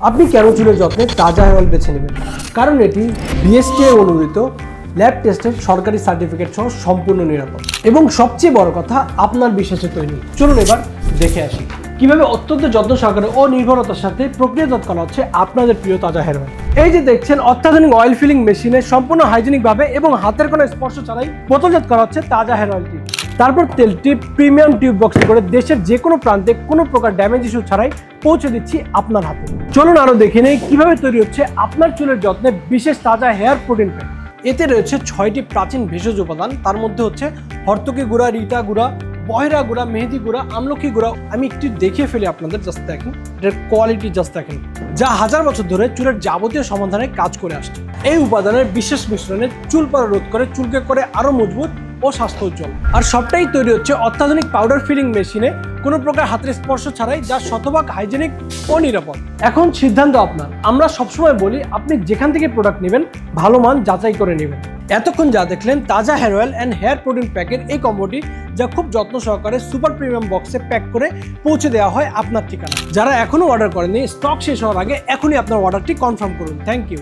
আপনি কেন চুলের যত্নে তাজা হেয়ার অয়েল বেছে নেবেন? কারণ এটি বিএসটিআই অনুমোদিত ল্যাব টেস্টের সরকারি সার্টিফিকেট সহ সম্পূর্ণ নিরাপদ। এবং সবচেয়ে বড় কথা, আপনার বিশ্বাসে তৈরি। চলুন এবার দেখে আসি। কীভাবে অত্যন্ত যত্ন সহকারে ও নির্ভরতার সাথে প্রক্রিয়াজাত করা হচ্ছে আপনাদের প্রিয় তাজা হেয়ার অয়েল। এই যে দেখছেন, অত্যাধুনিক অয়েল ফিলিং মেশিনে সম্পূর্ণ হাইজেনিক ভাবে এবং হাতের কোনো স্পর্শ ছাড়াই বোতলজাত করা হচ্ছে তাজা হেয়ার অয়েলটি। তারপর তেলটি প্রিমিয়াম টিউব বক্সে করে দেশের যে কোনো প্রান্তে কোনো প্রকার ড্যামেজ ইস্যু ছাড়াই পৌঁছে দিচ্ছি আপনার হাতে। চলুন আরও দেখে নেই কীভাবে তৈরি হচ্ছে আপনার চুলের যত্নে বিশেষ তাজা হেয়ার প্রোটিন প্যাক এতে রয়েছে ছয়টি প্রাচীন ভেষজ উপাদান, তার মধ্যে হচ্ছে হর্তকি গুঁড়া, রিটা গুঁড়া বয়রা গুঁড়া, মেহেদি গুঁড়া, আমলকি গুঁড়া। আমি একটু দেখিয়ে ফেলি আপনাদের জাস্ট দেখেন। এটার কোয়ালিটি জাস্ট দেখেন। যা হাজার বছর ধরে চুলের যাবতীয় সমাধানে কাজ করে আসছে। এই উপাদানের বিশেষ মিশ্রণে চুল পড়া রোধ করে চুলকে করে আরও মজবুত ও স্বাস্থ্য উজ্জ্বল আর সবটাই তৈরি হচ্ছে অত্যাধুনিক পাউডার ফিলিং মেশিনে কোনো প্রকার হাতের স্পর্শ ছাড়াই যা শতভাগ হাইজেনিক ও নিরাপদ। এখন সিদ্ধান্ত আপনার। আমরা সবসময় বলি, আপনি যেখান থেকে প্রোডাক্ট নেবেন, ভালো মান যাচাই করে নেবেন। এতক্ষণ যা দেখলেন তাজা hair oil and hair protein প্যাকের এই কম্বোটি যা খুব যত্ন সহকারে সুপার প্রিমিয়াম বক্সে প্যাক করে পৌঁছে দেওয়া হয় আপনার ঠিকানা যারা এখনও অর্ডার করেনি স্টক শেষ হওয়ার আগে এখনই আপনার অর্ডারটি কনফার্ম করুন। Thank you